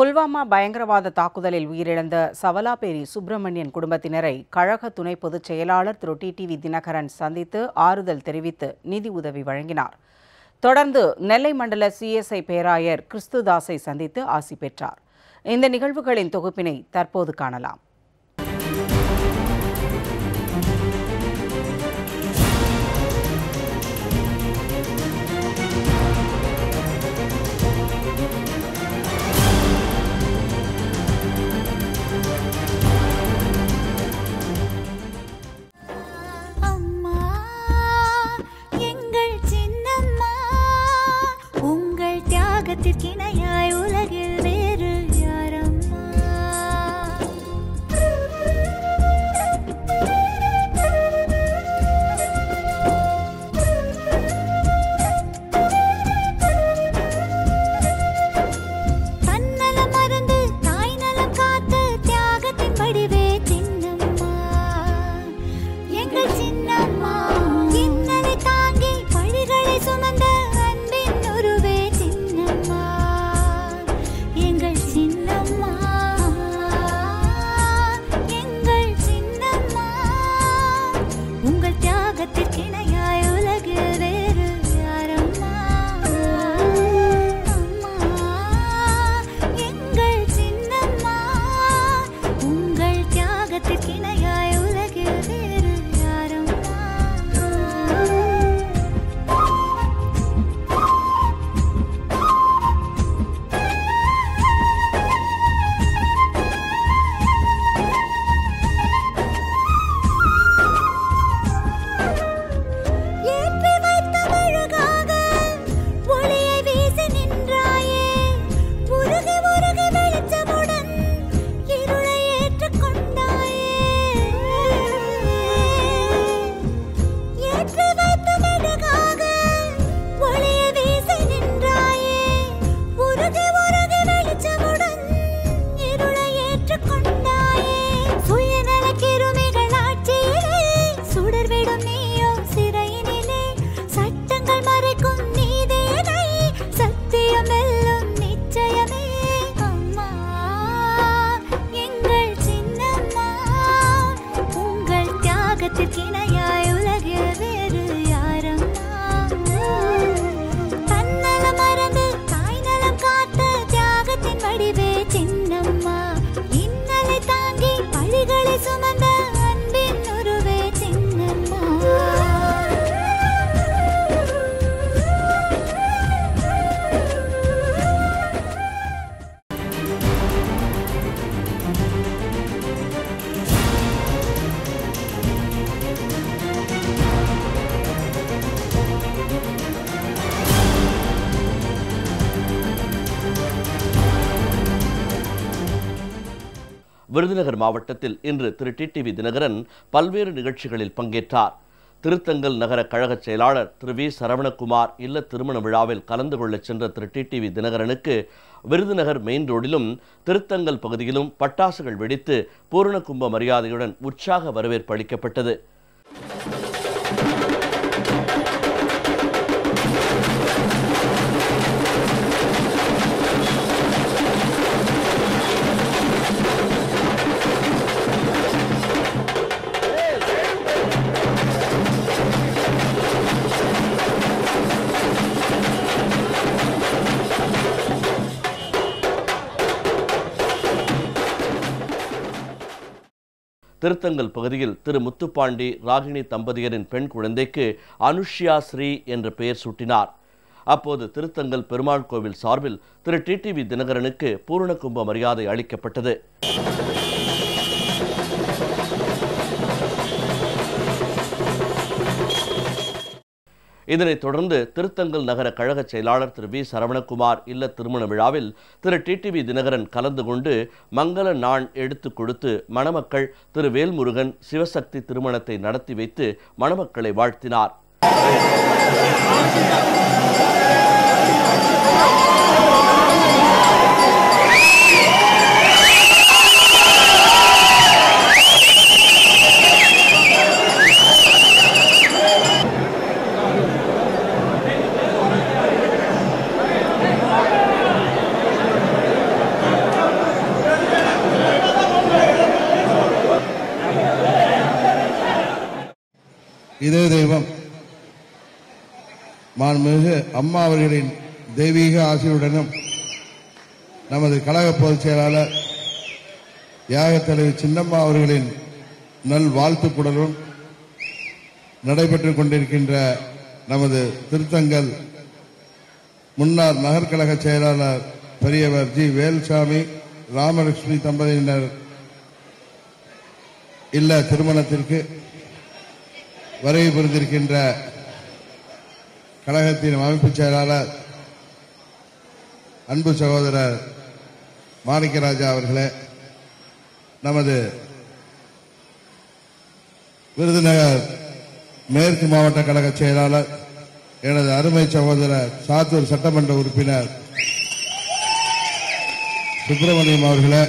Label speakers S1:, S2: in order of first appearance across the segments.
S1: புல்வாமா பயங்கரவாத தாக்குதலில் உயிரிழந்த சவலாபேரி சுப்பிரமணியன் குடும்பத்தினரை கழக துணை பொதுச் செயலாளர் திரு டி டிவி தினகரன் சந்தித்து ஆறுதல் தெரிவித்து நிதி உதவி வழங்கினார் தொடர்ந்து நெல்லை மண்டல சிஎஸ்ஐ பேராயர் கிறிஸ்துதாஸை சந்தித்து ஆசி பெற்றார் இந்த நிகழ்வுகளின் தொகுப்பினை தற்போது காணலாம் விருதுநகர் மாவட்டத்தில் இன்று திரு டிடிவி தினகரன் பல்வேறு நிகழ்ச்சிகளில் பங்கேற்றார் திருத்தங்கல் நகர கழக செயலாளர் திரு வி சரவணகுமார் இல்ல திருமண விழாவில் கலந்து கொள்ளச் சென்ற திரு டிடிவி தினகரனுக்கு விருதுநகர் மெயின் ரோடிலும் திருத்தங்கல் பகுதியிலும் பட்டாசுகள் வெடித்து பூரண கும்ப மரியாதையுடன் உற்சாக வரவேற்பு அளிக்கப்பட்டது திருத்தங்கல் பகுதியில் திரு முத்துப்பாண்டி ராகினி தம்பதியரின் பெண் குழந்தைக்கு அனுஷ்யா ஸ்ரீ என்ற பெயர் சூட்டினார் அப்போது திருத்தங்கல் பெருமாள் கோவில் சார்பில் திரு டிடிவி தினகரனுக்கு பூரண கும்ப மரியாதை அளிக்கப்பட்டது இதனைத் தொடர்ந்து திருத்தங்கல் நகர கழக செயலாளர் திரு வி சரவணகுமார் இல்ல திருமண விழாவில் திரு டிடிவி தினகரன் கலந்து கொண்டு மங்கள நாள் எடுத்துக் கொடுத்து மணமக்கள் திரு வேல்முருகன் சிவசக்தி திருமணத்தை நடத்தி வைத்து மணமக்களை வாழ்த்தினார்
S2: அம்மா அவர்களின் தெய்வீக ஆசையுடனும் நமது கழக பொதுச் செயலாளர் தியாக சின்னம்மா அவர்களின் நல் வாழ்த்துக்குடலும் நடைபெற்று கொண்டிருக்கின்ற நமது திருத்தங்கள் முன்னாள் நகர்கழக செயலாளர் பெரியவர் ஜி வேல்சாமி ராமலட்சுமி தம்பதியினர் இல்ல திருமணத்திற்கு வருகை புரிந்திருக்கின்ற கழகத்தின் அமைப்பு செயலாளர் அன்பு சகோதரர் மாணிக்கராஜா அவர்களே நமது விருதுநகர் மேற்கு மாவட்ட கழக செயலாளர் எனது அருமை சகோதரர் சாத்தூர் சட்டமன்ற உறுப்பினர் சுப்பிரமணியம் அவர்களே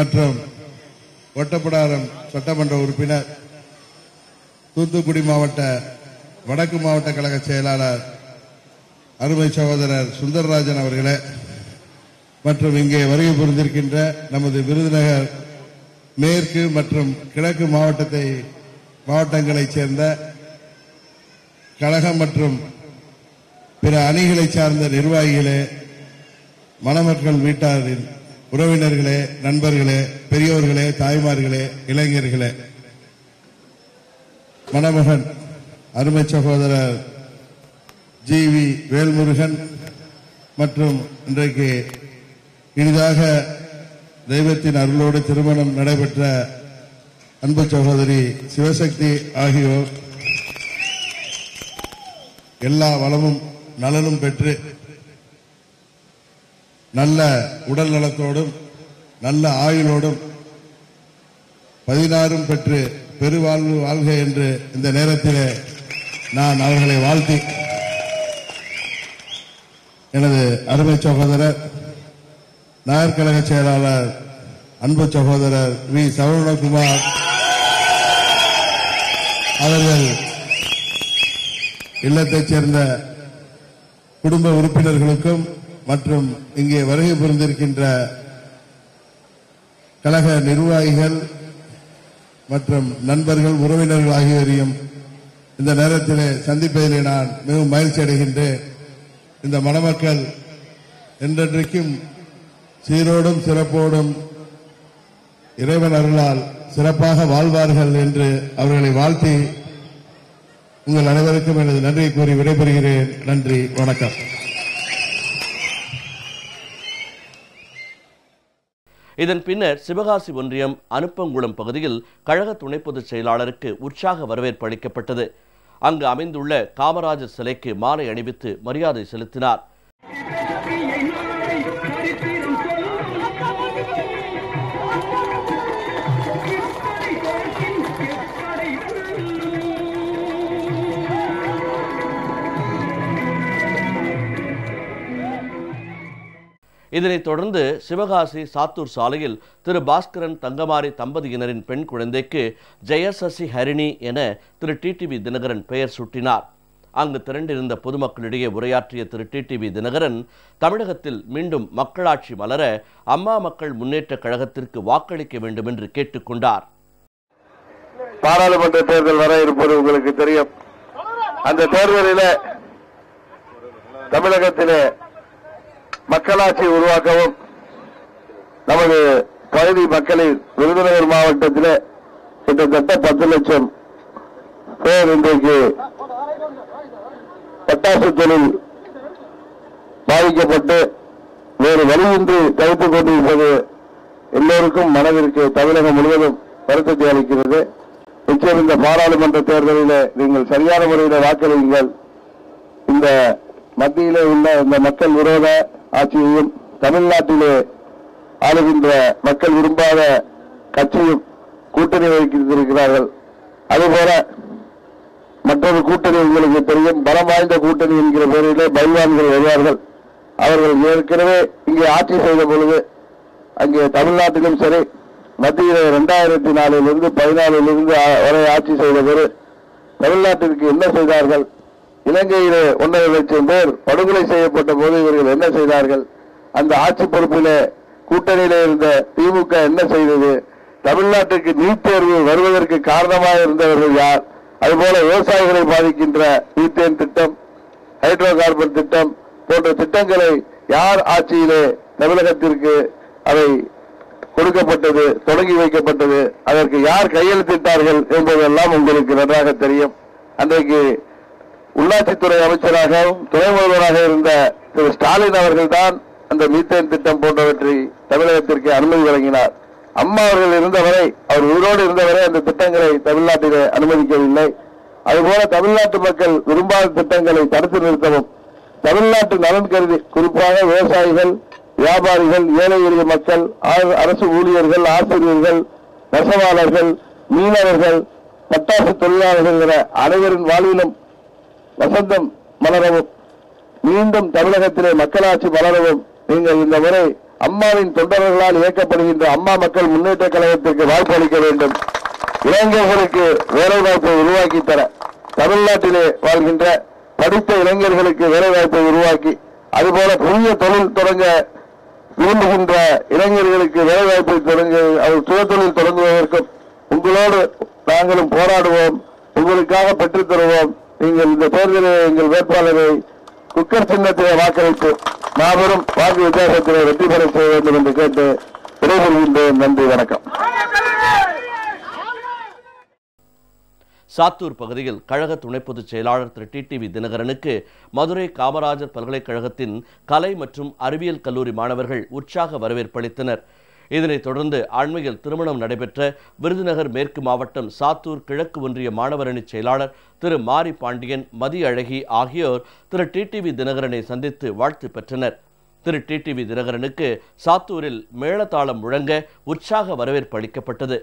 S2: மற்றும் ஒட்டப்படாரம் சட்டமன்ற உறுப்பினர் தூத்துக்குடி மாவட்ட வடக்கு மாவட்ட கழக செயலாளர் அருமை சகோதரர் சுந்தரராஜன் அவர்களே மற்றும் இங்கே வருகை புரிந்திருக்கின்ற நமது விருதுநகர் மேற்கு மற்றும் கிழக்கு மாவட்டத்தை மாவட்டங்களைச் சேர்ந்த கழகம் மற்றும் பிற அணிகளை சார்ந்த நிர்வாகிகளே மணமக்கள் வீட்டாரின் உறவினர்களே நண்பர்களே பெரியோர்களே தாய்மார்களே இளைஞர்களே மணமகன் அருமை சகோதரர் ஜி வி வேல்முருகன் மற்றும் இன்றைக்கு இனிதாக தெய்வத்தின் அருளோடு திருமணம் நடைபெற்ற அன்பு சகோதரி சிவசக்தி ஆகியோர் எல்லா வளமும் நலனும் பெற்று நல்ல உடல் நலத்தோடும் நல்ல ஆயுளோடும் பதினாறும் பெற்று பெருவாழ்வு வாழ்க என்று இந்த நேரத்திலே நான் அவர்களை வாழ்த்தி எனது அருமை சகோதரர் நகர்கழக செயலாளர் அன்பு சகோதரர் வி சரவணகுமார் அவர்கள் இல்லத்தைச் சேர்ந்த குடும்ப உறுப்பினர்களுக்கும் மற்றும் இங்கே வருகை புரிந்திருக்கின்ற கழக நிர்வாகிகள் மற்றும் நண்பர்கள் உறவினர்கள் ஆகியோரையும் இந்த நேரத்திலே சந்திப்பதில் நான் மிகவும் மகிழ்ச்சி அடைகின்றேன் இந்த மணமக்கள் என்றென்றைக்கும் சீரோடும் சிறப்போடும் இறைவன் அருளால் சிறப்பாக வாழ்வார்கள் என்று அவர்களை வாழ்த்தி உங்கள் அனைவருக்கும் எனது நன்றியை கூறி விடைபெறுகிறேன் நன்றி வணக்கம்
S1: இதன் பின்னர் சிவகாசி ஒன்றியம் அனுப்பங்குளம் பகுதியில் கழக துணை பொதுச் செயலாளருக்கு உற்சாக வரவேற்பு அளிக்கப்பட்டது அங்கு அமைந்துள்ள காமராஜர் சிலைக்கு மாலை அணிவித்து மரியாதை செலுத்தினார் இதனைத் தொடர்ந்து சிவகாசி சாத்தூர் சாலையில் திரு பாஸ்கரன் தங்கமாரி தம்பதியினரின் பெண் குழந்தைக்கு ஜெயசசி ஹரிணி என திரு டிடிவி தினகரன் பெயர் சூட்டினார் அங்கு திரண்டிருந்த பொதுமக்களிடையே உரையாற்றிய திரு டிடிவி தினகரன் தமிழகத்தில் மீண்டும் மக்களாட்சி மலர அம்மா மக்கள் முன்னேற்றக் கழகத்திற்கு வாக்களிக்க வேண்டும் என்று கேட்டுக்கொண்டார்
S3: பாராளுமன்ற தேர்தல் வர இருப்பது உங்களுக்கு தெரியும் அந்த தேர்தலில் தமிழகத்திலே மக்களாட்சி உருவாக்கவும் நமது பகுதி மக்களின் விருதுநகர் மாவட்டத்தில் கிட்டத்தட்ட பத்து லட்சம் பேர் இன்றைக்கு பட்டாசு தொழில் பாதிக்கப்பட்டு வேறு வழியின்றி தவித்துக் கொண்டிருப்பது எல்லோருக்கும் மனதிற்கு தமிழகம் முழுவதும் வருத்தத்தை அளிக்கிறது நிச்சயம் இந்த பாராளுமன்ற தேர்தலில் நீங்கள் சரியான முறையில் வாக்களியுங்கள் இந்த மத்தியிலே உள்ள இந்த மக்கள் விரோத ஆட்சியையும் தமிழ்நாட்டிலே ஆளுகின்ற மக்கள் விரும்பாத கட்சியும் கூட்டணி வைத்திருக்கிறார்கள் அதுபோல மற்றொரு கூட்டணி உங்களுக்கு தெரியும் பலம் வாய்ந்த கூட்டணி என்கிற பெயரிலே பல்வான்கள் வருவார்கள் அவர்கள் ஏற்கனவே இங்கே ஆட்சி செய்த பொழுது அங்கே தமிழ்நாட்டிலும் சரி மத்தியில் இரண்டாயிரத்தி நாலிலிருந்து பதினாலிலிருந்து வரை ஆட்சி செய்த பொழுது தமிழ்நாட்டிற்கு என்ன செய்தார்கள் இலங்கையிலே ஒன்றரை லட்சம் பேர் படுகொலை செய்யப்பட்ட போது இவர்கள் என்ன செய்தார்கள் அந்த ஆட்சி பொறுப்பில கூட்டணியில இருந்த திமுக என்ன செய்தது தமிழ்நாட்டுக்கு நீட் தேர்வு வருவதற்கு காரணமாக இருந்தவர்கள் யார் அதுபோல விவசாயிகளை பாதிக்கின்ற மீத்தேன் திட்டம் ஹைட்ரோ கார்பன் திட்டம் போன்ற திட்டங்களை யார் ஆட்சியிலே தமிழகத்திற்கு அவை கொடுக்கப்பட்டது தொடங்கி வைக்கப்பட்டது அதற்கு யார் கையெழுத்திட்டார்கள் என்பதெல்லாம் உங்களுக்கு நன்றாக தெரியும் அன்றைக்கு உள்ளாட்சித்துறை அமைச்சராகவும் துணை முதல்வராக இருந்த திரு ஸ்டாலின் அவர்கள் தான் அந்த மீத்தேன் திட்டம் போன்றவற்றை தமிழகத்திற்கு அனுமதி வழங்கினார் அம்மா அவர்கள் இருந்தவரை அவர் உயிரோடு இருந்தவரை அந்த திட்டங்களை தமிழ்நாட்டிலே அனுமதிக்கவில்லை அதுபோல தமிழ்நாட்டு மக்கள் விரும்பாத திட்டங்களை தடுத்து நிறுத்தவும் தமிழ்நாட்டு நலன் கருதி குறிப்பாக விவசாயிகள் வியாபாரிகள் ஏழை எளிய மக்கள் அரசு ஊழியர்கள் ஆசிரியர்கள் நெசவாளர்கள் மீனவர்கள் பட்டாசு தொழிலாளர்கள் என அனைவரின் வாழ்விலும் வசந்தம் மலரவும் மீண்டும் தமிழகத்திலே மக்களாட்சி மலரவும் நீங்கள் இந்த முறை அம்மாவின் தொண்டர்களால் இயக்கப்படுகின்ற அம்மா மக்கள் முன்னேற்ற கழகத்திற்கு வாய்ப்பு அளிக்க வேண்டும் இளைஞர்களுக்கு வேலைவாய்ப்பை உருவாக்கி தர தமிழ்நாட்டிலே வாழ்கின்ற படித்த இளைஞர்களுக்கு வேலைவாய்ப்பை உருவாக்கி அதுபோல புதிய தொழில் தொடங்க விரும்புகின்ற இளைஞர்களுக்கு வேலைவாய்ப்பை தொடங்க அவர் தொழில் தொடங்குவதற்கும் உங்களோடு நாங்களும் போராடுவோம் உங்களுக்காக பெற்றுத்தருவோம் நீங்கள் இந்த தேர்தலில் எங்கள் வேட்பாளரை குக்கர் சின்னத்திலே வாக்களித்து மாபெரும் வாக்கு வித்தியாசத்திலே வெற்றி பெற செய்ய வேண்டும் என்று கேட்டு விடைபெறுகின்றேன் நன்றி வணக்கம்
S1: சாத்தூர் பகுதியில் கழக துணை பொதுச் செயலாளர் திரு டி டிவி தினகரனுக்கு மதுரை காமராஜர் பல்கலைக்கழகத்தின் கலை மற்றும் அறிவியல் கல்லூரி மாணவர்கள் உற்சாக வரவேற்பளித்தனா் இதனைத் தொடர்ந்து அண்மையில் திருமணம் நடைபெற்ற விருதுநகர் மேற்கு மாவட்டம் சாத்தூர் கிழக்கு ஒன்றிய மாணவரணி செயலாளர் திரு மாரி பாண்டியன் மதி அழகி ஆகியோர் திரு டிடிவி தினகரனை சந்தித்து வாழ்த்து பெற்றனர் திரு டிடிவி தினகரனுக்கு சாத்தூரில் மேளதாளம் முழங்க உற்சாக வரவேற்பு அளிக்கப்பட்டது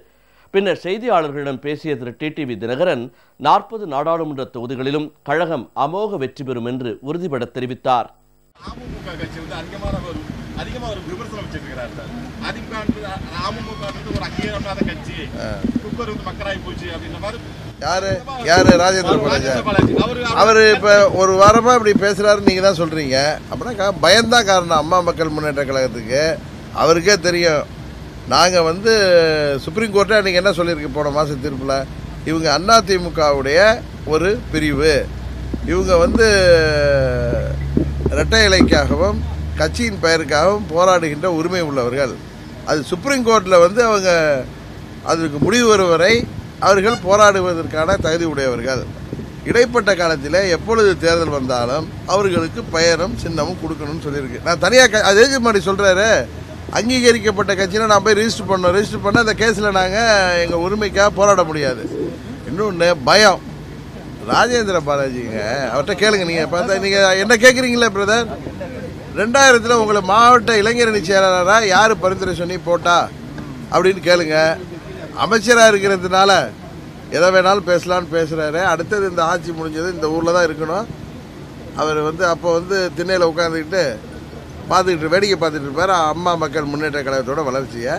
S1: பின்னர் செய்தியாளர்களிடம் பேசிய திரு டிடிவி தினகரன் நாற்பது நாடாளுமன்ற தொகுதிகளிலும் கழகம் அமோக வெற்றி பெறும் என்று உறுதிபட தெரிவித்தார்
S4: அதிகமாக ஒரு விமர்சனம் வச்சிருக்கிறார் சார் அதிமுக அமமுக ஒரு அங்கீகாரமில்லாத
S2: ராஜேந்திர பாலாஜி அவர் இப்போ ஒரு வாரமாக இப்படி பேசுகிறாரு நீங்கள் தான் சொல்கிறீங்க அப்படின்னா பயந்தான் காரணம் அம்மா மக்கள் முன்னேற்ற கழகத்துக்கு அவருக்கே தெரியும் நாங்கள் வந்து சுப்ரீம் கோர்ட்டை அன்றைக்கி என்ன சொல்லியிருக்கு போன மாதம் தீர்ப்பில் இவங்க திமுகவுடைய ஒரு பிரிவு இவங்க வந்து இரட்டை இலைக்காகவும் கட்சியின் பெயருக்காகவும் போராடுகின்ற உரிமை உள்ளவர்கள் அது சுப்ரீம் கோர்ட்டில் வந்து அவங்க அதற்கு முடிவு வரும் வரை அவர்கள் போராடுவதற்கான தகுதி உடையவர்கள் இடைப்பட்ட காலத்தில் எப்பொழுது தேர்தல் வந்தாலும் அவர்களுக்கு பெயரும் சின்னமும் கொடுக்கணும்னு சொல்லியிருக்கு நான் தனியாக அது எதுக்கு மாதிரி சொல்கிறாரு அங்கீகரிக்கப்பட்ட கட்சியில் நான் போய் ரிஜிஸ்டர் பண்ணோம் ரிஜிஸ்டர் பண்ண அந்த கேஸில் நாங்கள் எங்கள் உரிமைக்காக போராட முடியாது இன்னொன்று பயம் ராஜேந்திர பாலாஜிங்க அவர்கிட்ட கேளுங்க நீங்கள் பார்த்தா நீங்கள் என்ன கேட்குறீங்களே பிரதர் ரெண்டாயிரத்தில் உங்களை மாவட்ட இளைஞரணி செயலாளராக யார் பரிந்துரை சொன்னி போட்டா அப்படின்னு கேளுங்க அமைச்சராக இருக்கிறதுனால எதை வேணாலும் பேசலான்னு பேசுகிறாரு அடுத்தது இந்த ஆட்சி முடிஞ்சது இந்த ஊரில் தான் இருக்கணும் அவர் வந்து அப்போ வந்து திண்ணையில் உட்காந்துக்கிட்டு பார்த்துக்கிட்டு வேடிக்கை பார்த்துட்டு இருப்பார் அம்மா மக்கள் முன்னேற்ற கழகத்தோட வளர்ச்சியை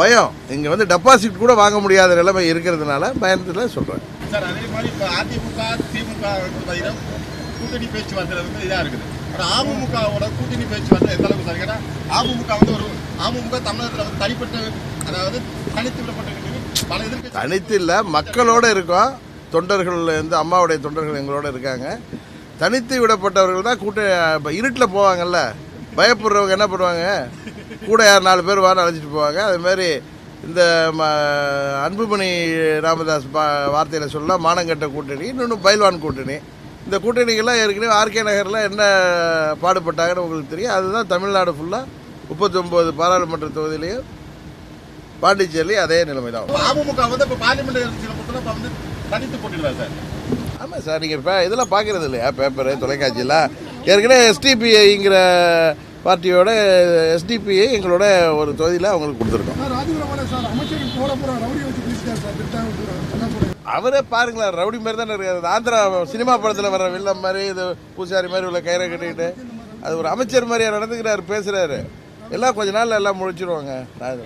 S2: பயம் இங்கே வந்து டெபாசிட் கூட வாங்க முடியாத நிலைமை இருக்கிறதுனால பயந்துல சொல்கிறேன்
S4: சார் அதே மாதிரி இப்போ அதிமுக திமுக கூட்டணி பேச்சுவார்த்தை இதாக இருக்குது அமமுகவோட கூட்டணி பேச்சுவார்த்தை எந்த அளவுக்கு சார் ஏன்னா அமமுக வந்து ஒரு அமமுக தமிழகத்தில் வந்து தனிப்பட்ட அதாவது தனித்து விடப்பட்ட
S2: தனித்து இல்லை மக்களோட இருக்கும் தொண்டர்கள் இந்த அம்மாவுடைய தொண்டர்கள் எங்களோட இருக்காங்க தனித்து விடப்பட்டவர்கள் தான் கூட்ட இருட்டில் போவாங்கல்ல பயப்படுறவங்க என்ன பண்ணுவாங்க கூட யார் நாலு பேர் வாரம் அழைச்சிட்டு போவாங்க அதுமாரி இந்த ம அன்புமணி ராமதாஸ் வார்த்தையில் சொல்ல மானங்கட்ட கூட்டணி இன்னொன்று பைல்வான் கூட்டணி இந்த கூட்டணிகள்லாம் ஏற்கனவே ஆர்கே நகரில் என்ன பாடுபட்டாங்கன்னு உங்களுக்கு தெரியும் அதுதான் தமிழ்நாடு ஃபுல்லாக முப்பத்தொம்போது பாராளுமன்ற தொகுதியிலையும் பாண்டிச்சேரியிலையும் அதே நிலைமை தான்
S4: அமமுக வந்து இப்போ பார்லிமெண்ட் சார்
S2: ஆமாம் சார் நீங்கள் இப்போ இதெல்லாம் பார்க்குறது இல்லையா பேப்பரு தொலைக்காட்சியில் ஏற்கனவே எஸ்டிபிஐங்கிற பார்ட்டியோட எஸ்டிபிஐ எங்களோட ஒரு தொகுதியில் அவங்களுக்கு
S4: கொடுத்துருக்கோம்
S2: அவரே பாருங்களேன் ரவுடி மாதிரி தானே இருக்காது ஆந்திரா சினிமா படத்தில் வர வில்லம் மாதிரி இது பூசாரி மாதிரி உள்ள கயிறை கட்டிக்கிட்டு அது ஒரு அமைச்சர் மாதிரியாக நடந்துக்கிறாரு பேசுகிறாரு எல்லாம் கொஞ்ச நாளில் எல்லாம் முடிச்சிருவாங்க நான்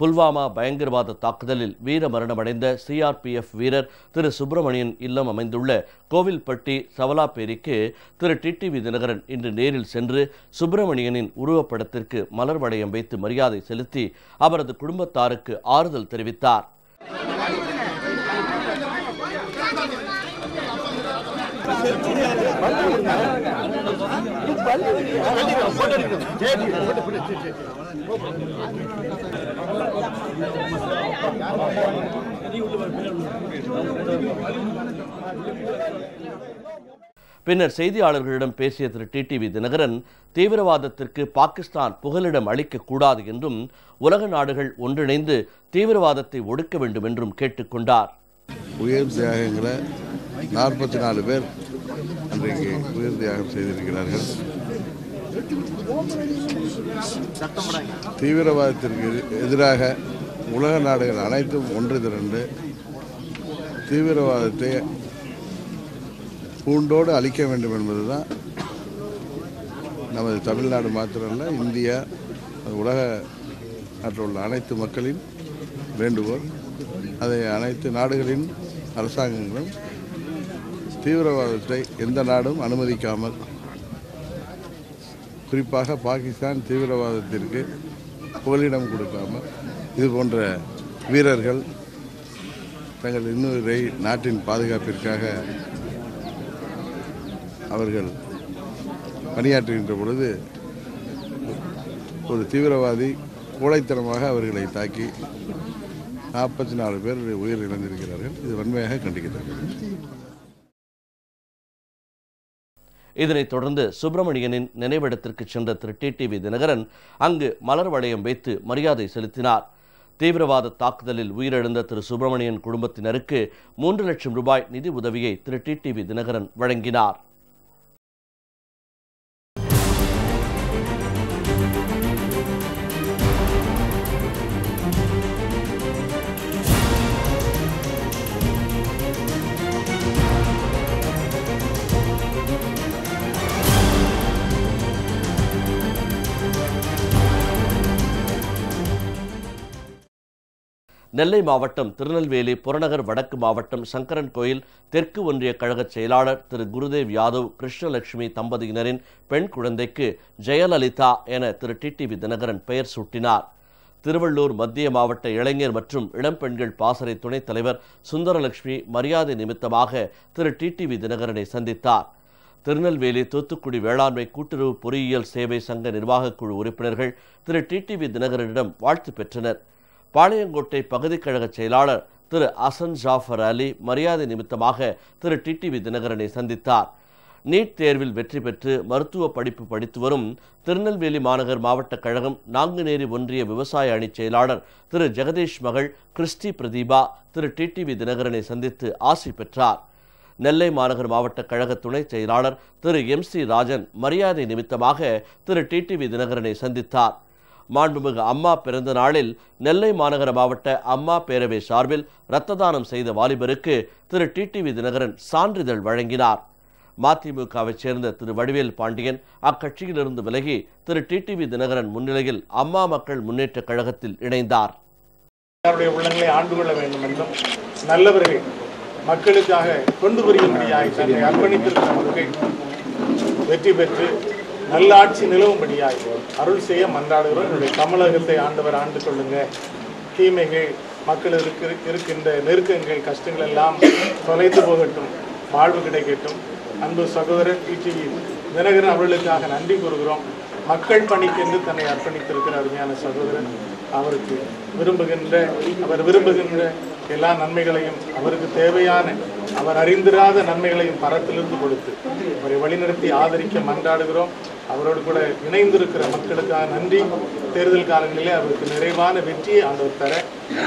S1: புல்வாமா பயங்கரவாத தாக்குதலில் வீர மரணமடைந்த சிஆர்பிஎஃப் வீரர் திரு சுப்பிரமணியன் இல்லம் அமைந்துள்ள கோவில்பட்டி சவலாப்பேரிக்கு திரு டிடிவி தினகரன் இன்று நேரில் சென்று சுப்பிரமணியனின் உருவப்படத்திற்கு மலர் வளையம் வைத்து மரியாதை செலுத்தி அவரது குடும்பத்தாருக்கு ஆறுதல் தெரிவித்தார் பின்னர் செய்தியாளர்களிடம் பேசிய திரு டிவி தினகரன் தீவிரவாதத்திற்கு பாகிஸ்தான் புகலிடம் அளிக்கக்கூடாது என்றும் உலக நாடுகள் ஒன்றிணைந்து தீவிரவாதத்தை ஒடுக்க வேண்டும் என்றும் கேட்டுக்கொண்டார் உயர் தியாகங்களை நாற்பத்தி நாலு பேர் அன்றைக்கு உயிர் தியாகம் செய்திருக்கிறார்கள்
S2: தீவிரவாதத்திற்கு எதிராக உலக நாடுகள் அனைத்தும் ஒன்று திரண்டு தீவிரவாதத்தை பூண்டோடு அழிக்க வேண்டும் என்பது தான் நமது தமிழ்நாடு மாத்திரமல்ல இந்தியா உலக நாட்டில் உள்ள அனைத்து மக்களின் வேண்டுகோள் அதை அனைத்து நாடுகளின் அரசாங்கங்களும் தீவிரவாதத்தை எந்த நாடும் அனுமதிக்காமல் குறிப்பாக பாகிஸ்தான் தீவிரவாதத்திற்கு புகலிடம் கொடுக்காமல் இது போன்ற வீரர்கள் தங்கள் இன்னொரு நாட்டின் பாதுகாப்பிற்காக அவர்கள் பணியாற்றுகின்ற பொழுது ஒரு தீவிரவாதி கோழைத்தனமாக அவர்களை தாக்கி
S1: நாற்பத்தி நாலு பேர் உயிரிழந்திருக்கிறார்கள் இது வன்மையாக கண்டிக்கிறார்கள் இதனைத் தொடர்ந்து சுப்பிரமணியனின் நினைவிடத்திற்கு சென்ற திரு டி டிவி தினகரன் அங்கு மலர் வளையம் வைத்து மரியாதை செலுத்தினார் தீவிரவாத தாக்குதலில் உயிரிழந்த திரு சுப்பிரமணியன் குடும்பத்தினருக்கு மூன்று லட்சம் ரூபாய் நிதி உதவியை திரு டி டிவி தினகரன் வழங்கினார் நெல்லை மாவட்டம் திருநெல்வேலி புறநகர் வடக்கு மாவட்டம் சங்கரன் கோயில் தெற்கு ஒன்றிய கழக செயலாளர் திரு குருதேவ் யாதவ் கிருஷ்ணலட்சுமி தம்பதியினரின் பெண் குழந்தைக்கு ஜெயலலிதா என திரு டிடிவி தினகரன் பெயர் சூட்டினார் திருவள்ளூர் மத்திய மாவட்ட இளைஞர் மற்றும் இளம்பெண்கள் பாசறை துணைத் தலைவர் சுந்தரலட்சுமி மரியாதை நிமித்தமாக திரு டிடிவி தினகரனை சந்தித்தார் திருநெல்வேலி தூத்துக்குடி வேளாண்மை கூட்டுறவு பொறியியல் சேவை சங்க நிர்வாகக் குழு உறுப்பினர்கள் திரு டிடிவி தினகரனிடம் வாழ்த்து பெற்றனர் பாளையங்கோட்டை பகுதிக் கழக செயலாளர் திரு அசன் ஜாஃபர் அலி மரியாதை நிமித்தமாக திரு டிடிவி தினகரனை சந்தித்தார் நீட் தேர்வில் வெற்றி பெற்று மருத்துவ படிப்பு படித்து வரும் திருநெல்வேலி மாநகர் மாவட்ட கழகம் நாங்குநேரி ஒன்றிய விவசாய அணி செயலாளர் திரு ஜெகதீஷ் மகள் கிறிஸ்டி பிரதீபா திரு டிடிவி தினகரனை சந்தித்து ஆசி பெற்றார் நெல்லை மாநகர் மாவட்ட கழக துணைச் செயலாளர் திரு எம் சி ராஜன் மரியாதை நிமித்தமாக திரு டிடிவி தினகரனை சந்தித்தார் மாண்புமிகு அம்மா பிறந்த நாளில் நெல்லை மாநகர மாவட்ட அம்மா பேரவை சார்பில் இரத்த தானம் செய்த வாலிபருக்கு திரு டி டிடிவி தினகரன் சான்றிதழ் வழங்கினார் மதிமுகவைச் சேர்ந்த திரு வடிவேல் பாண்டியன் அக்கட்சியிலிருந்து விலகி திரு டி டிடிவி தினகரன் முன்னிலையில் அம்மா மக்கள் முன்னேற்றக் கழகத்தில் இணைந்தார்
S4: உள்ளங்களை ஆண்டு கொள்ள வேண்டும் என்றும் நல்லவர்கள் மக்களுக்காக கொண்டு புரியும்படியாக தன்னை அர்ப்பணித்திருக்கிறவர்கள் வெற்றி பெற்று நல்லாட்சி நிலவும் நிலவும்படியாக அருள் செய்ய மன்றாடுகிறோம் என்னுடைய தமிழகத்தை ஆண்டவர் ஆண்டு கொள்ளுங்க தீமைகள் மக்கள் இருக்கு இருக்கின்ற நெருக்கங்கள் கஷ்டங்கள் எல்லாம் தொலைத்து போகட்டும் வாழ்வு கிடைக்கட்டும் அன்பு சகோதரர் இடிவி தினகரன் அவர்களுக்காக நன்றி கூறுகிறோம் மக்கள் பணிக்கென்று தன்னை அர்ப்பணித்திருக்கிற அருமையான சகோதரன் அவருக்கு விரும்புகின்ற அவர் விரும்புகின்ற எல்லா நன்மைகளையும் அவருக்கு தேவையான அவர் அறிந்திராத நன்மைகளையும் பரத்திலிருந்து கொடுத்து அவரை வழிநடத்தி ஆதரிக்க மன்றாடுகிறோம் அவரோடு கூட இணைந்திருக்கிற மக்களுக்காக நன்றி தேர்தல் காலங்களிலே அவருக்கு நிறைவான வெற்றியை ஆண்டவர் தர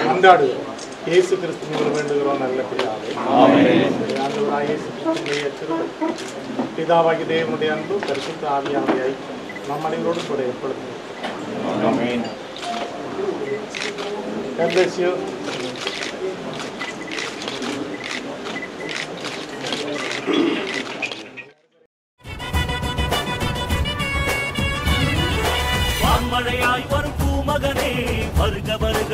S4: மன்றாடுகிறோம் இயேசு கிறிஸ்து வேண்டுகிறோம் நல்லபடியாக இயேசு பிதாவாகி தேவனுடைய அன்பு கருத்து ஆவியாகிய நம் அனைவரோடு கூட ஏற்படுத்தும் Gracias.
S5: மழையாய் வரும் பூமகனே வருக வருக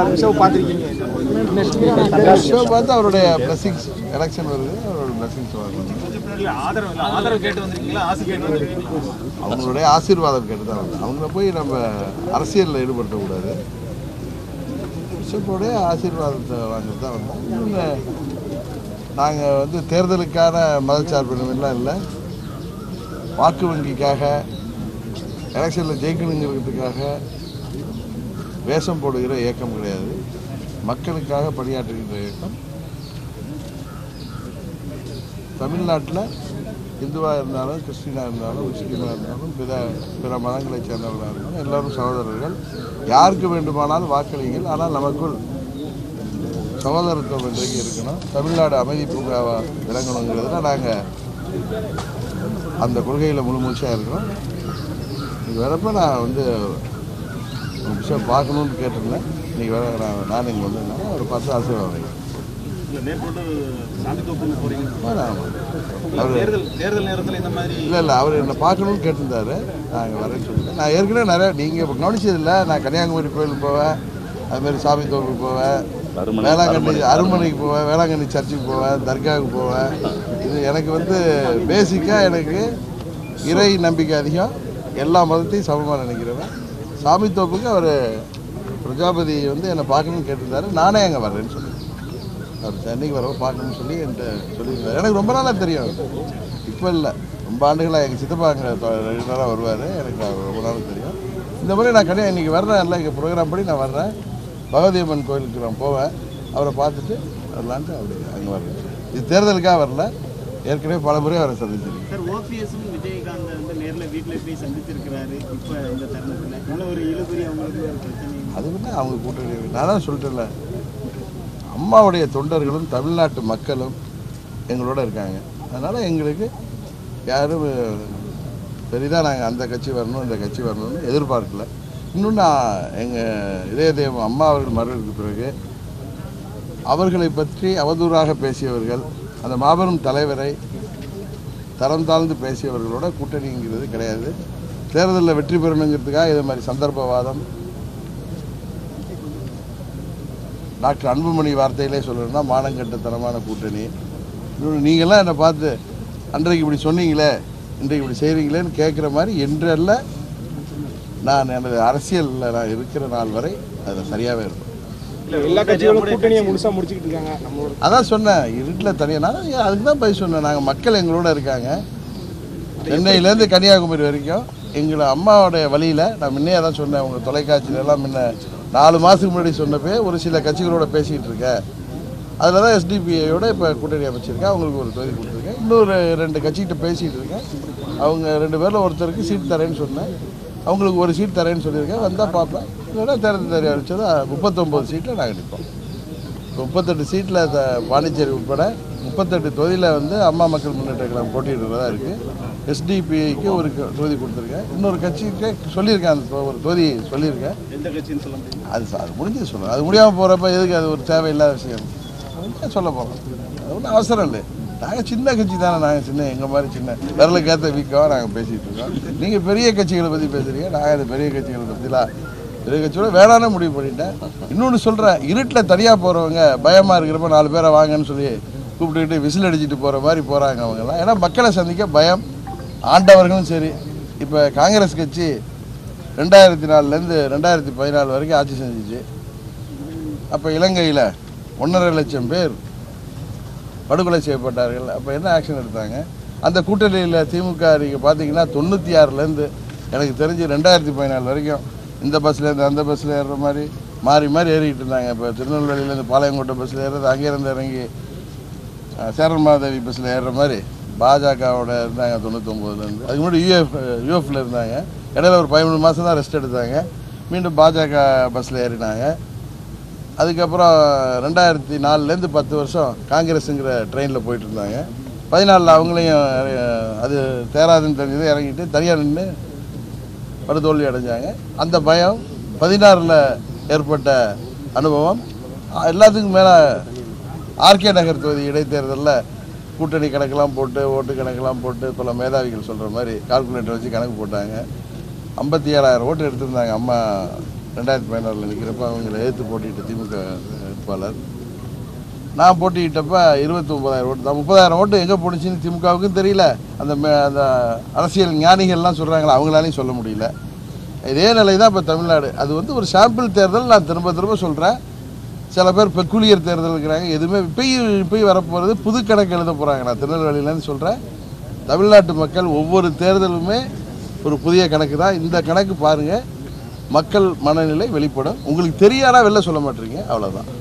S4: நாலு ஷோ பார்த்துருக்கீங்க ஷோ பார்த்து
S2: அவருடைய பிளஸிங்ஸ் எலெக்ஷன் வருது அவரோட பிளஸிங்ஸ் வருது அவங்களுடைய ஆசீர்வாதம் கேட்டு தான் வருது அவங்கள போய் நம்ம அரசியலில் ஈடுபடுத்தக்கூடாது பிஷப்போடைய ஆசீர்வாதத்தை வாங்கிட்டு தான் வந்தோம் நாங்கள் வந்து தேர்தலுக்கான மதச்சார்பினமெல்லாம் இல்லை வாக்கு வங்கிக்காக எலெக்ஷனில் ஜெயிக்கணுங்கிறதுக்காக வேஷம் போடுகிற இயக்கம் கிடையாது மக்களுக்காக பணியாற்றுகின்ற இயக்கம் தமிழ்நாட்டில் இந்துவாக இருந்தாலும் கிறிஸ்டினாக இருந்தாலும் முஸ்லீமாக இருந்தாலும் பிற பிற மதங்களைச் சேர்ந்தவர்களாக இருந்தாலும் எல்லோரும் சகோதரர்கள் யாருக்கு வேண்டுமானாலும் வாக்களிங்கள் ஆனால் நமக்குள் சகோதரத்துவம் இன்றைக்கு இருக்கணும் தமிழ்நாடு அமைதி பூங்காவாக விளங்கணுங்கிறதுல நாங்கள் அந்த கொள்கையில் முழுமூச்சாக இருக்கிறோம் இது வரப்போ நான் வந்து ஒரு விஷயம் பார்க்கணும்னு கேட்டிருந்தேன் இன்றைக்கி வேலை நான் நான் இங்கே வந்தேன்னா ஒரு பத்து ஆசீர்வாதம் இல்லை இல்லை அவர் என்னை பார்க்கணும்னு கேட்டிருந்தார் நான் இங்கே வரேன்னு சொல்லிட்டு நான் ஏற்கனவே நிறையா நீங்கள் கவனிச்சதில்லை நான் கன்னியாகுமரி கோயிலுக்கு போவேன் அதுமாரி சாமி கோவிலுக்கு போவேன் வேளாங்கண்ணி அருமனைக்கு போவேன் வேளாங்கண்ணி சர்ச்சுக்கு போவேன் தர்காவுக்கு போவேன் இது எனக்கு வந்து பேசிக்காக எனக்கு இறை நம்பிக்கை அதிகம் எல்லா மதத்தையும் சமமாக நினைக்கிறவன் சாமி தோப்புக்கு அவர் பிரஜாபதி வந்து என்னை பார்க்கணும்னு கேட்டிருந்தாரு நானே அங்கே வர்றேன்னு சொல்லி அவர் சென்னைக்கு வரவ பார்க்கணும்னு சொல்லி என்கிட்ட சொல்லியிருந்தார் எனக்கு ரொம்ப நாளாக தெரியும் இப்போ இல்லை ரொம்ப ஆண்டுகளாக எங்கள் சித்தப்பா அங்கே நாளாக வருவார் எனக்கு அவர் ரொம்ப நாளாக தெரியும் இந்த மாதிரி நான் கிடையாது இன்றைக்கி வர்றேன் இல்லை எங்கள் ப்ரோக்ராம் படி நான் வர்றேன் பகவதியம்மன் கோயிலுக்கு நான் போவேன் அவரை பார்த்துட்டு வரலான்ட்டு அப்படி அங்கே வர்றேன் இது தேர்தலுக்காக வரல ஏற்கனவே பல முறை அவரை சந்திச்சிருக்கேன் அது அவங்க கூட்டணி நான் தான் சொல்லிட்டேன்ல அம்மாவுடைய தொண்டர்களும் தமிழ்நாட்டு மக்களும் எங்களோட இருக்காங்க அதனால் எங்களுக்கு யாரும் பெரிதாக நாங்கள் அந்த கட்சி வரணும் இந்த கட்சி வரணும்னு எதிர்பார்க்கல இன்னும் நான் எங்கள் இதயதேவம் அம்மா அவர்கள் மறைவுக்கு பிறகு அவர்களை பற்றி அவதூறாக பேசியவர்கள் அந்த மாபெரும் தலைவரை தரம் தாழ்ந்து பேசியவர்களோட கூட்டணிங்கிறது கிடையாது தேர்தலில் வெற்றி பெறணுங்கிறதுக்காக இது மாதிரி சந்தர்ப்பவாதம் டாக்டர் அன்புமணி வார்த்தையிலே சொல்லணும்னா தரமான கூட்டணி இன்னொன்று நீங்களாம் என்னை பார்த்து அன்றைக்கு இப்படி சொன்னீங்களே இன்றைக்கு இப்படி செய்கிறீங்களேன்னு கேட்குற மாதிரி என்றல்ல நான் எனது அரசியலில் நான் இருக்கிற நாள் வரை அது சரியாகவே இருக்கும்
S4: எல்லா கட்சிகளும் கூட்டணியை முழுசாக இருக்காங்க
S2: அதான் சொன்னேன் இருட்டில் தனியாக அதுக்கு தான் போய் சொன்னேன் நாங்கள் மக்கள் எங்களோட இருக்காங்க சென்னையிலேருந்து கன்னியாகுமரி வரைக்கும் எங்களை அம்மாவோடைய வழியில் நான் முன்னே தான் சொன்னேன் உங்கள் தொலைக்காட்சியிலலாம் முன்ன நாலு மாதத்துக்கு முன்னாடி சொன்னப்ப ஒரு சில கட்சிகளோட பேசிகிட்டு இருக்கேன் அதில் தான் எஸ்டிபிஐயோட இப்போ கூட்டணி அமைச்சிருக்கேன் அவங்களுக்கு ஒரு தொகுதி கொடுத்துருக்கேன் இன்னொரு ரெண்டு கட்சிகிட்ட பேசிகிட்டு இருக்கேன் அவங்க ரெண்டு பேரில் ஒருத்தருக்கு சீட் தரேன்னு சொன்னேன் அவங்களுக்கு ஒரு சீட் தரேன்னு சொல்லியிருக்கேன் வந்தால் பார்ப்பேன் இல்லைன்னா திறந்து தெரிய அழைச்சதா முப்பத்தொம்பது சீட்டில் நாங்கள் நிற்போம் முப்பத்தெட்டு சீட்டில் த பாண்டிச்சேரி உட்பட முப்பத்தெட்டு தொகுதியில் வந்து அம்மா மக்கள் முன்னேற்ற கழகம் போட்டியிடுறதா இருக்குது எஸ்டிபிஐக்கு ஒரு தொகுதி கொடுத்துருக்கேன் இன்னொரு கட்சிக்கு சொல்லியிருக்கேன் அந்த ஒரு தொகுதி சொல்லியிருக்கேன் அது அது முடிஞ்சது சொல்லுங்கள் அது முடியாமல் போகிறப்ப எதுக்கு அது ஒரு தேவையில்லாத விஷயம் சொல்ல போகிறோம் அது ஒன்றும் அவசரம் இல்லை நாங்கள் சின்ன கட்சி தானே நாங்கள் சின்ன எங்கள் மாதிரி சின்ன விரலுக்கேற்ற வீக்காக நாங்கள் பேசிகிட்டு இருக்கோம் நீங்கள் பெரிய கட்சிகளை பற்றி பேசுகிறீங்க நாங்கள் அது பெரிய கட்சிகளை பற்றிலாம் எதிர்கட்சியோட வேணான்னு முடிவு பண்ணிட்டேன் இன்னொன்று சொல்கிறேன் இருட்டில் தனியாக போகிறவங்க பயமாக இருக்கிறப்ப நாலு பேரை வாங்கன்னு சொல்லி கூப்பிட்டுக்கிட்டு விசில் அடிச்சுட்டு போகிற மாதிரி போகிறாங்க அவங்கெல்லாம் ஏன்னா மக்களை சந்திக்க பயம் ஆண்டவர்களும் சரி இப்போ காங்கிரஸ் கட்சி ரெண்டாயிரத்தி நாலுலேருந்து ரெண்டாயிரத்தி பதினாலு வரைக்கும் ஆட்சி செஞ்சிச்சு அப்போ இலங்கையில் ஒன்றரை லட்சம் பேர் படுகொலை செய்யப்பட்டார்கள் அப்போ என்ன ஆக்ஷன் எடுத்தாங்க அந்த கூட்டணியில் திமுக நீங்கள் பார்த்தீங்கன்னா தொண்ணூற்றி ஆறுலேருந்து எனக்கு தெரிஞ்சு ரெண்டாயிரத்தி பதினாலு வரைக்கும் இந்த பஸ்ஸில் அந்த பஸ்ஸில் ஏறுற மாதிரி மாறி மாறி ஏறிக்கிட்டு இருந்தாங்க இப்போ திருநெல்வேலியிலேருந்து பாளையங்கோட்டை பஸ்ஸில் ஏறுறது அங்கேருந்து இறங்கி சேரன் மாதேவி பஸ்ஸில் ஏறுற மாதிரி பாஜகவோட இருந்தாங்க தொண்ணூத்தொம்போதுலேருந்து அதுக்கு முன்னாடி யூஎஃப் யூஎஃப்ல இருந்தாங்க இடையில ஒரு பதிமூணு மாதம் தான் ரெஸ்ட் எடுத்தாங்க மீண்டும் பாஜக பஸ்ஸில் ஏறினாங்க அதுக்கப்புறம் ரெண்டாயிரத்தி நாலுலேருந்து பத்து வருஷம் காங்கிரஸுங்கிற ட்ரெயினில் போயிட்டு இருந்தாங்க பதினாலில் அவங்களையும் அது தேராதுன்னு தெரிஞ்சது இறங்கிட்டு தனியார் நின்று படுதோல்வி அடைஞ்சாங்க அந்த பயம் பதினாறில் ஏற்பட்ட அனுபவம் எல்லாத்துக்கும் மேலே ஆர்கே நகர் தொகுதி இடைத்தேர்தலில் கூட்டணி கணக்கெல்லாம் போட்டு ஓட்டு கணக்கெல்லாம் போட்டு பல மேதாவிகள் சொல்கிற மாதிரி கால்குலேட்டர் வச்சு கணக்கு போட்டாங்க ஐம்பத்தி ஏழாயிரம் ஓட்டு எடுத்திருந்தாங்க அம்மா ரெண்டாயிரத்தி பதினாறில் நிற்கிறப்ப அவங்களை எதிர்த்து போட்டிட்டு திமுக வேட்பாளர் நான் போட்டிக்கிட்டப்ப இருபத்தி ஒன்பதாயிரம் ஓட்டு தான் முப்பதாயிரம் ஓட்டு எங்கே போணுச்சின்னு திமுகவுக்கும் தெரியல அந்த அந்த அரசியல் ஞானிகள்லாம் சொல்கிறாங்களா அவங்களாலையும் சொல்ல முடியல இதே நிலை தான் இப்போ தமிழ்நாடு அது வந்து ஒரு சாம்பிள் தேர்தல் நான் திரும்ப திரும்ப சொல்கிறேன் சில பேர் பெக்குலியர் தேர்தல் இருக்கிறாங்க எதுவுமே இப்பயும் இப்பயும் வரப்போகிறது புது கணக்கு எழுத போகிறாங்க நான் திருநெல்வேலியிலன்னு சொல்கிறேன் தமிழ்நாட்டு மக்கள் ஒவ்வொரு தேர்தலுமே ஒரு புதிய கணக்கு தான் இந்த கணக்கு பாருங்கள் மக்கள் மனநிலை வெளிப்படும் உங்களுக்கு தெரியாதா வெளில சொல்ல மாட்டேறீங்க அவ்வளோதான்